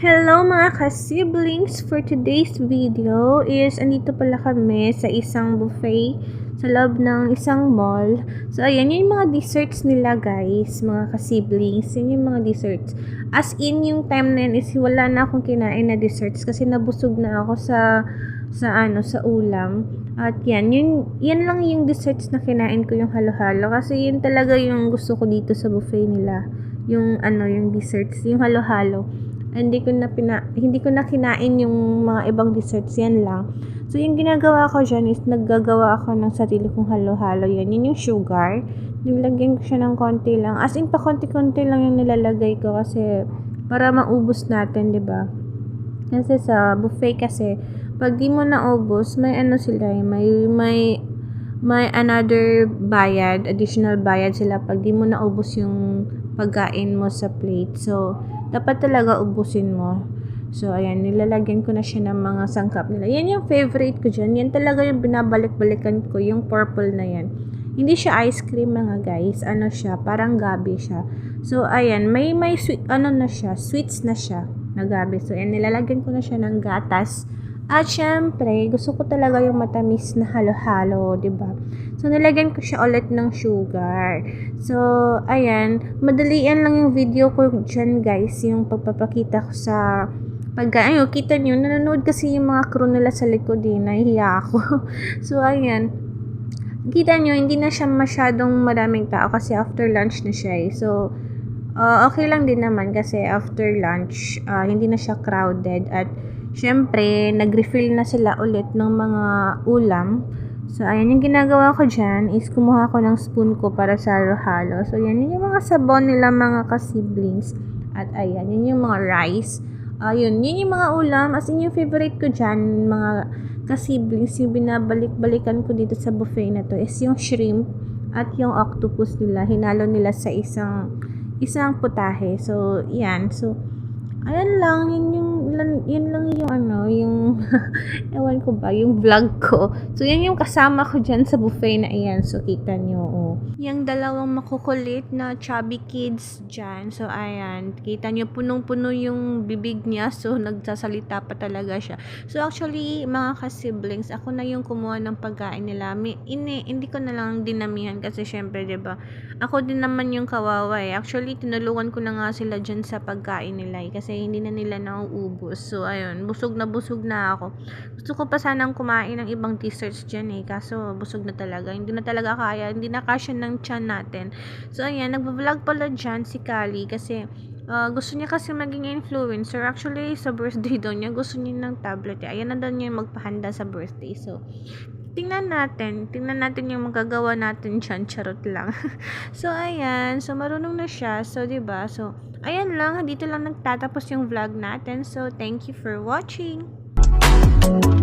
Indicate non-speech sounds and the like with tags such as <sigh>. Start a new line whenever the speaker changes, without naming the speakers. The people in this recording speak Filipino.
Hello mga ka-siblings! For today's video is andito pala kami sa isang buffet sa loob ng isang mall. So ayan, yun yung mga desserts nila guys, mga ka-siblings. Yun yung mga desserts. As in, yung time na yun is wala na akong kinain na desserts kasi nabusog na ako sa sa ano, sa ulam. At yan, yun, yan lang yung desserts na kinain ko yung halo-halo kasi yun talaga yung gusto ko dito sa buffet nila. Yung ano, yung desserts, yung halo-halo hindi ko na pina, hindi ko na kinain yung mga ibang desserts yan lang. So yung ginagawa ko dyan is naggagawa ako ng sarili kong halo-halo yan. Yun yung sugar. Nilagyan ko siya ng konti lang. As in pa konti-konti lang yung nilalagay ko kasi para maubos natin, 'di ba? Kasi sa buffet kasi pag di mo naubos, may ano sila, eh, may may may another bayad, additional bayad sila pag di mo naubos yung pagkain mo sa plate. So, dapat talaga ubusin mo. So, ayan, nilalagyan ko na siya ng mga sangkap nila. Yan yung favorite ko dyan. Yan talaga yung binabalik-balikan ko, yung purple na yan. Hindi siya ice cream mga guys. Ano siya, parang gabi siya. So, ayan, may, may sweet, ano na siya, sweets na siya na gabi. So, ayan, nilalagyan ko na siya ng gatas. At syempre, gusto ko talaga yung matamis na halo-halo, ba? So nilagyan ko siya ulit ng sugar. So, ayan, madalian lang yung video ko diyan, guys, yung pagpapakita ko sa pagkain. Ayun, kita niyo, nanonood kasi yung mga crew nila sa likod din, nahihiya ako. <laughs> so, ayan, kita nyo, hindi na siya masyadong maraming tao kasi after lunch na siya eh. So, uh, okay lang din naman kasi after lunch, uh, hindi na siya crowded at syempre, nag-refill na sila ulit ng mga ulam. So, ayan, yung ginagawa ko dyan is kumuha ko ng spoon ko para sa halo-halo. So, yan, yun yung mga sabon nila mga ka-siblings. At ayan, yun yung mga rice. Ayun, uh, yun yung mga ulam. As in, yung favorite ko dyan, mga ka-siblings, yung binabalik-balikan ko dito sa buffet na to is yung shrimp at yung octopus nila. Hinalo nila sa isang isang putahe. So, yan. So, ayan lang, yun yun lang yung ano, <laughs> ewan ko ba, yung vlog ko. So, yan yung kasama ko dyan sa buffet na iyan. So, kita nyo, oh. Yung dalawang makukulit na chubby kids dyan. So, ayan, kita nyo, punong-puno yung bibig niya. So, <laughs> nagsasalita pa talaga siya. So, actually, mga ka-siblings, ako na yung kumuha ng pagkain nila. May, ini, hindi ko na lang dinamihan kasi syempre, ba Ako din naman yung kawawa eh. Actually, tinulungan ko na nga sila dyan sa pagkain nila eh, kasi hindi na nila nauubos. So, ayun, busog na busog na ako. Gusto ko pa sanang kumain ng ibang desserts dyan eh, kaso busog na talaga. Hindi na talaga kaya, hindi na kasya ng tiyan natin. So, ayan, nagbablog pala dyan si Kali kasi uh, gusto niya kasi maging influencer. Actually, sa birthday daw niya, gusto niya ng tablet. Eh. Ayan na daw niya magpahanda sa birthday. So, tingnan natin. Tingnan natin yung magagawa natin dyan. Charot lang. <laughs> so, ayan. So, marunong na siya. So, ba diba? So, ayan lang. Dito lang nagtatapos yung vlog natin. So, thank you for watching. Thank you.